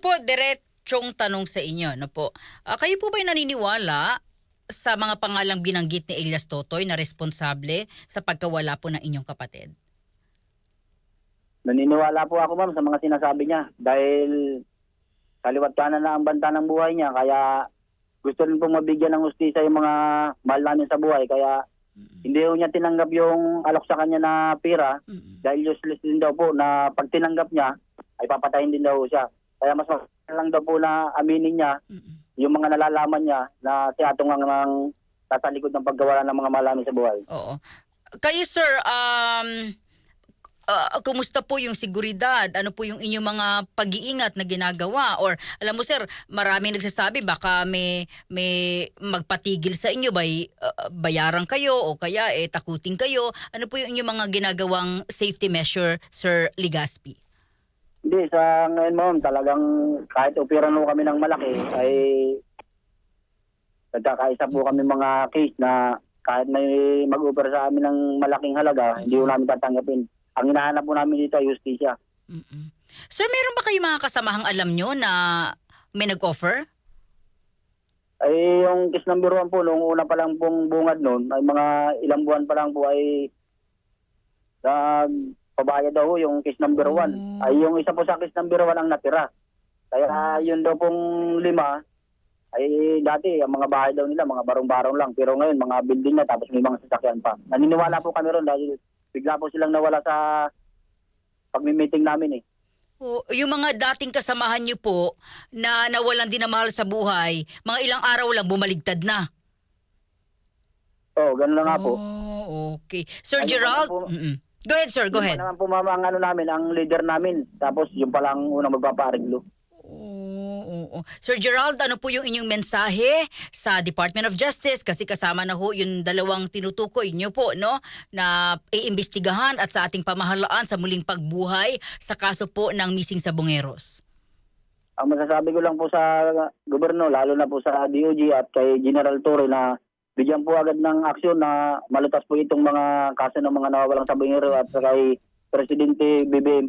po, diretsong tanong sa inyo. No po. Ah, kayo po ba'y naniniwala sa mga pangalang binanggit ni Elias Totoy na responsable sa pagkawala po ng inyong kapatid? Naniniwala po ako ma'am sa mga sinasabi niya dahil kaliwat kanan na ang banta ng buhay niya kaya gusto rin pong mabigyan ng hustisya yung mga mahal namin sa buhay kaya hindi ho niya tinanggap yung alok sa kanya na pira Mm-mm. dahil useless din daw po na pag tinanggap niya ay papatayin din daw siya. Kaya mas maganda lang daw po na aminin niya Mm-mm. yung mga nalalaman niya na si Atong ang ang nasa likod ng pagkawala ng mga mahal namin sa buhay. Oo. Kayo sir, um, ah, kumusta po yung seguridad? Ano po yung inyong mga pag-iingat na ginagawa? Or alam mo sir, maraming nagsasabi baka may, may magpatigil sa inyo, bay, ah, bayaran kayo o kaya eh, takutin kayo. Ano po yung inyong mga ginagawang safety measure, Sir Ligaspi? Hindi, sa ngayon ma'am, talagang kahit operan mo kami ng malaki, ay nagkakaisa po kami mga case na kahit may mag-opera sa amin ng malaking halaga, hindi po namin tatanggapin. Ang hinahanap po namin dito ay justisya. Mm-mm. Sir, meron ba kayo mga kasamahang alam nyo na may nag-offer? Ay yung case number one po, nung una pa lang pong bungad noon, ay mga ilang buwan pa lang po ay nagpabayad daw ho yung case number one. Oh. Ay yung isa po sa case number one ang natira. Kaya yun daw pong lima, ay dati ang mga bahay daw nila, mga barong-barong lang. Pero ngayon, mga building na tapos may mga sasakyan pa. Naniniwala po kami ron dahil bigla po silang nawala sa pagmi-meeting namin eh. O, yung mga dating kasamahan nyo po na nawalan din na mahal sa buhay, mga ilang araw lang bumaligtad na. Oo, ganun na nga po. Oh, okay. Sir Ayun Gerald, po. mm-mm. Go ahead sir, go Yun pa ahead. naman po mama ang ano namin, ang leader namin. Tapos yung palang unang magpapaariglo. Oo, oo, oo. Sir Gerald, ano po yung inyong mensahe sa Department of Justice? Kasi kasama na ho yung dalawang tinutukoy nyo po, no? Na iimbestigahan at sa ating pamahalaan sa muling pagbuhay sa kaso po ng missing sa Bungeros. Ang masasabi ko lang po sa gobyerno, lalo na po sa DOJ at kay General Torre na bigyan po agad ng aksyon na malutas po itong mga kaso ng mga nawawalang sabingero at kay Presidente BBM po